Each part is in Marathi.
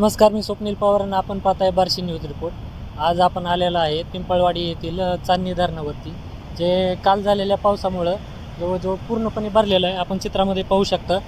नमस्कार मी स्वप्नील पवार आणि आपण पाहताय बार्शी न्यूज रिपोर्ट. आज आपण आलेलो आहे पिंपळवाडी येथील चांदणी धरणावरती जे काल झालेल्या पावसामुळं जवळजवळ पूर्णपणे भरलेलं आहे. आपण चित्रामध्ये पाहू शकता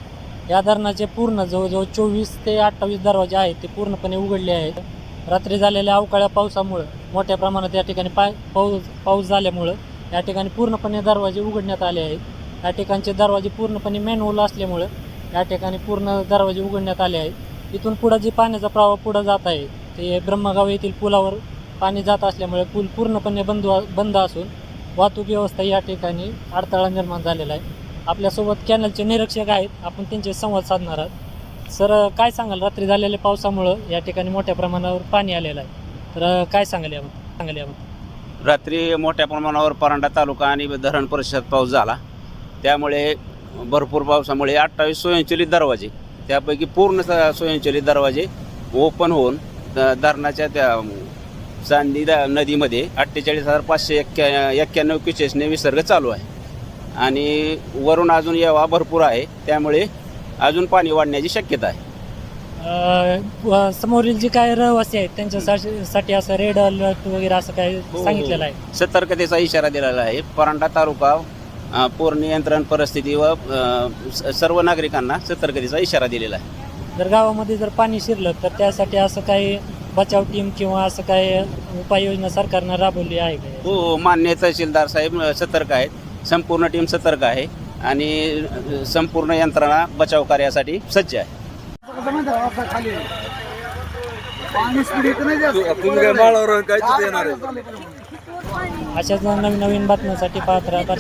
या धरणाचे पूर्ण जवळजवळ चोवीस ते अठ्ठावीस दरवाजे आहेत ते पूर्णपणे उघडले आहेत. रात्री झालेल्या अवकाळ्या पावसामुळं मोठ्या प्रमाणात या ठिकाणी पाय पाऊस पाऊस झाल्यामुळं या ठिकाणी पूर्णपणे दरवाजे उघडण्यात आले आहेत. या ठिकाणचे दरवाजे पूर्णपणे मॅनहोल असल्यामुळं या ठिकाणी पूर्ण दरवाजे उघडण्यात आले आहेत. इथून पुढं जे पाण्याचा प्रवाह पुढं जात आहे ते ब्रह्मगाव येथील पुलावर पाणी जात असल्यामुळे पूल पूर्णपणे बंद बंद असून वाहतूक व्यवस्था या ठिकाणी अडथळा निर्माण झालेला आहे. आपल्यासोबत कॅनलचे निरीक्षक आहेत. आपण त्यांचे संवाद साधणार आहात. सर काय सांगाल? रात्री झालेल्या पावसामुळं या ठिकाणी मोठ्या प्रमाणावर पाणी आलेलं आहे. तर काय सांगाल याबद्दल? सांगाल याबद्दल? रात्री मोठ्या प्रमाणावर परांडा तालुका आणि धरण परिषद पाऊस झाला. त्यामुळे भरपूर पावसामुळे अठ्ठावीस स्वयंचलित दरवाजे त्यापैकी पूर्ण स- स्वयंचलित दरवाजे ओपन होऊन धरणाच्या त्या चांदी द- नदीमध्ये अठ्ठेचाळीस हजार पाचशे एक्क्या एक्क्याण्णव क्युसेसने विसर्ग चालू आहे. आणि वरून अजून येवा भरपूर आहे. त्यामुळे अजून पाणी वाढण्याची शक्यता आहे. अं, व- समोरील जे काय रहिवासी आहेत त्यांच्यासाठी साठी असं रेड अलर्ट वगैरे असं काय हो. सांगितलेलं आहे. सतर्कतेचा इशारा दिलेला आहे. परांडा तालुका पूर नियंत्रण परिस्थिती व सर्व नागरिकांना सतर्कतेचा इशारा दिलेला आहे. जर गावामध्ये जर पाणी शिरलं तर त्यासाठी असं काही बचाव टीम किंवा असं काही उपाययोजना सरकारनं राबवली आहे का? हो हो, मान्य तहसीलदार साहेब सतर्क आहेत. संपूर्ण टीम सतर्क आहे आणि संपूर्ण यंत्रणा बचाव कार्यासाठी सज्ज आहे. तुम्ही काय माळावर काय तिथे येणार आहे? अशाच नवीन नवीन बातम्यांसाठी पाहत राहा.